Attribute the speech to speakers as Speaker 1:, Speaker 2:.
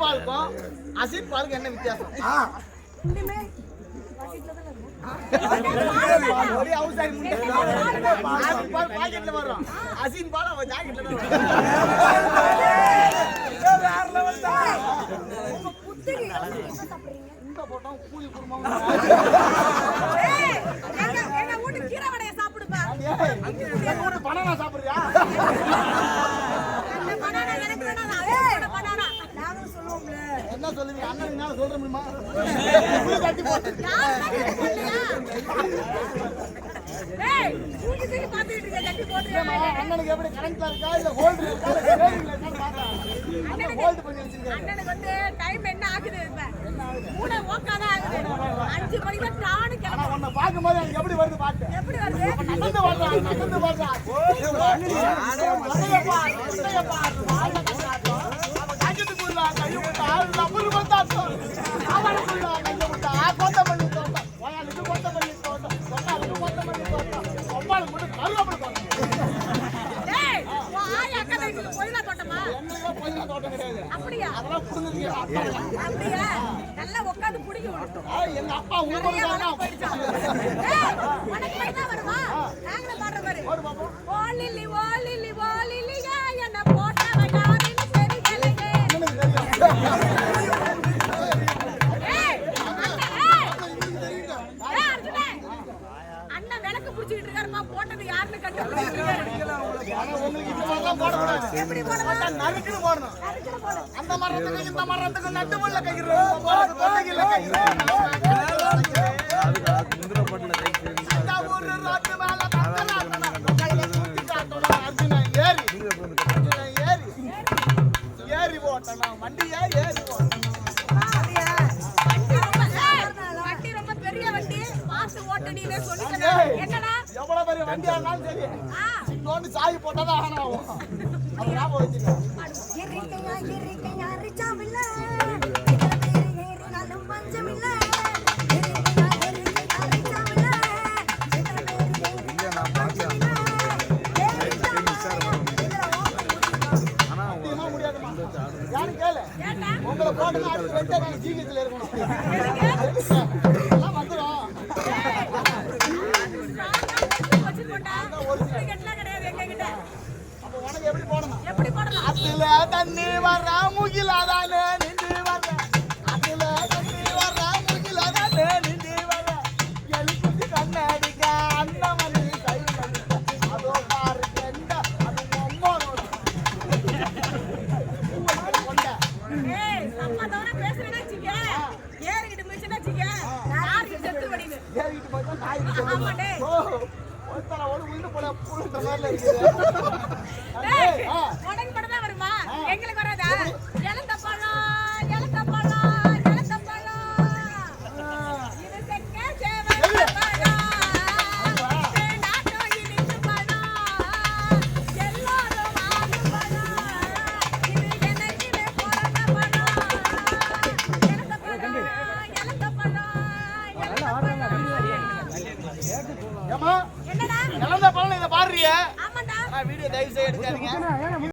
Speaker 1: பாலுக்கும் acid பாலுக்கும் என்ன வித்தியாசம்
Speaker 2: ஆ,
Speaker 1: ஒரே outside முட்டை. அசிட் பால் பாக்கெட்ல வரும் அசின் பால் அவன் ஜாக்கெட்ல தான் வரும்
Speaker 2: வேற level
Speaker 3: இருக்க, தட்டி போடுறியா?
Speaker 1: அண்ணனுக்கு எப்படி கரண்ட்ல இருக்கா? இல்ல ஹோல்ட் இருக்கா? பண்ணி
Speaker 3: அண்ணனுக்கு வந்து time என்ன ஆகுது இப்ப? மூணு ஓக்காதான் ஆகுது. அஞ்சு மணிக்கு.
Speaker 1: உன்னை பார்க்கும்போது எனக்கு எப்படி வருது பாட்டு?
Speaker 3: எப்படி வருது? அப்படியா?
Speaker 1: அதெல்லாம் புரிஞ்சுங்க
Speaker 3: அப்படியா? நல்லா உட்கார்ந்து குடிக்க
Speaker 1: எங்க அப்பா
Speaker 3: நிறைய
Speaker 1: உங்களுக்கு
Speaker 3: உனக்கு போயிடுச்சா? ஏய், வருமா? நாங்களும் பாடுற பாரு.
Speaker 1: ஓடு பாப்போம்
Speaker 3: ஓ என்ன போட்டவன் யாருன்னு தெரியலையே.
Speaker 1: பக்கராட்டணும் கையில தூக்கி காட்டணும் அர்ஜுனன் ஏறி. ஏறி ஓட்டணும். வண்டியை ஏறி ஓட்டணும்.
Speaker 3: வண்டி சொல்லிக்கிறேன்
Speaker 1: ஏய்.
Speaker 3: என்னடா
Speaker 1: எவ்வளவு பெரிய வண்டியா இருந்தாலும் சரி இன்னொன்று சாய் போட்டாதான் ஆகணும் அது ஞாபகம் வச்சுக்கோ
Speaker 3: ரிச்சாமில்ல ஏறினாலும் பஞ்சமில்ல
Speaker 1: யாரு கேளு உங்களை போட்டு ஜிஹெச்ல இருக்கணும் தண்ணி வர்ற முகிலாதானே நின்று வர்ற. அதுல தண்ணி வர்ற முகிலாதானே நின்று வர்ற. எழுப்புக்கு கண்ணடிக்க அண்ணமணி கை நடிக்க அதோ பாரு கெண்ட அது
Speaker 3: ஏறிக்கிட்டு மிஷின் வச்சுக்க. யாருக்கு செத்து வடிவு
Speaker 1: ஏறிட்டு
Speaker 3: உனக்கு மட்டும் தான் வருமா எங்களுக்கு வராதா இழந்த பழம் இழந்த பழம் இழந்த பழம் இது செக்க சேவல் பழம் நாட்டம் இனிச்சு பழம் எல்லாரும் வாங்கும் பழம் இது எனக்குமே பிறந்த பழம் இழந்த பழம் இழந்த பழம் இழந்த பழம்
Speaker 1: ஏமா
Speaker 3: என்னடா
Speaker 1: வீடியோ தயவு செய்ய எடுக்காதீங்க.